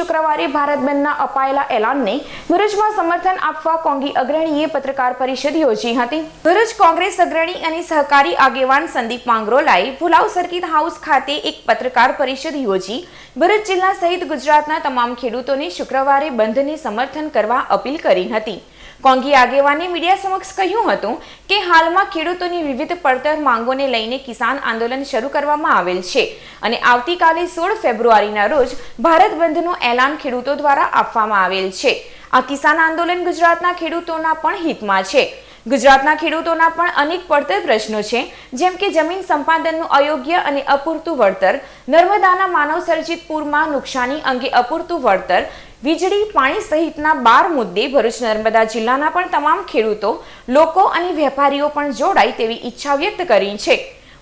શુક્રવારે ભારત બંધના અપાયેલા એલાનને ભરૂચમાં સમર્થન આપવા કોંગી અગ્રણીએ પત્રકાર પરિષદ યોજી હતી. ભરૂચ કોંગ્રેસ અગ્રણી અને સહકારી આગેવાન સંદીપ માંગરોલાએ ભુલાવ સર્કિટ હાઉસ ખાતે એક પત્રકાર પરિષદ યોજી. ભરૂચ જિલ્લા સહિત ગુજરાતના તમામ ખેડૂતોને શુક્રવારે બંધને સમર્થન કરવા અપીલ કરી હતી. કોંગી આગેવાને મીડિયા સમક્ષ કહ્યું હતું કે હાલમાં ખેડૂતોની વિવિધ પડતર માંગોને લઈને કિસાન આંદોલન શરૂ કરવામાં આવેલ છે અને આવતીકાલે સોળ ફેબ્રુઆરીના રોજ ભારત બંધનું એલાન ખેડૂતો દ્વારા આપવામાં આવેલ છે. આ કિસાન આંદોલન ગુજરાતના ખેડૂતોના પણ હિતમાં છે. ગુજરાતના ખેડૂતોના પણ અનેક પડતર પ્રશ્નો છે, જેમ કે જમીન સંપાદનનું અયોગ્ય અને અપૂરતું વળતર, નર્મદાના માનવ સર્જિત પૂરમાં નુકસાની અંગે અપૂરતું વળતર વીજળી, પાણી સહિતના બાર મુદ્દે ભરૂચ નર્મદા જિલ્લાના પણ તમામ ખેડૂતો, લોકો અને વેપારીઓ પણ જોડાય તેવી ઈચ્છા વ્યક્ત કરી છે.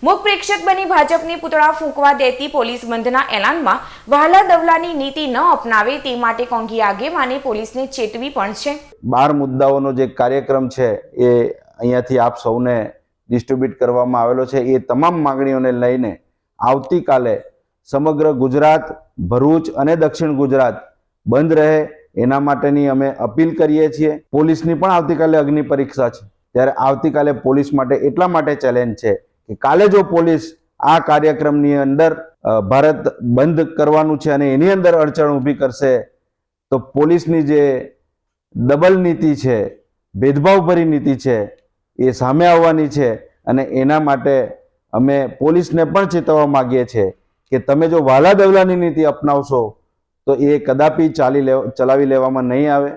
મુખ પ્રેક્ષક બની ભાજપને પૂતળા ફૂંકવા દેતી પોલીસ બંધના એલાનમાં વહાલા દવલાની નીતિ ન અપનાવે તે માટે કોંગી આગેવાને પોલીસને ચેતવી પણ છે. બાર મુદ્દાઓનો જે કાર્યક્રમ છે એ અહીંયાથી આપ સૌને ડિસ્ટ્રીબ્યુટ કરવામાં આવેલો છે. એ તમામ માંગણીઓને લઈને આવતીકાલે સમગ્ર ગુજરાત, ભરૂચ અને દક્ષિણ ગુજરાત બંધ રહે, એના માટેની અમે અપીલ કરીએ છીએ. પોલીસની પણ આવતીકાલે અગ્નિ પરીક્ષા છે. ત્યારે આવતીકાલે પોલીસ માટે એટલા માટે ચેલેન્જ છે કે કાલે જો પોલીસ આ કાર્યક્રમની અંદર ભારત બંધ કરવાનું છે અને એની અંદર અડચણ ઊભી કરશે, તો પોલીસની જે ડબલ નીતિ છે, ભેદભાવભરી નીતિ છે, એ સામે આવવાની છે અને એના માટે અમે પોલીસને પણ ચેતવવા માગીએ છીએ કે તમે જો વાલા દવલાની નીતિ અપનાવશો તો એ કદાપી ચાલી લેવા ચલાવી લેવામાં નહીં આવે.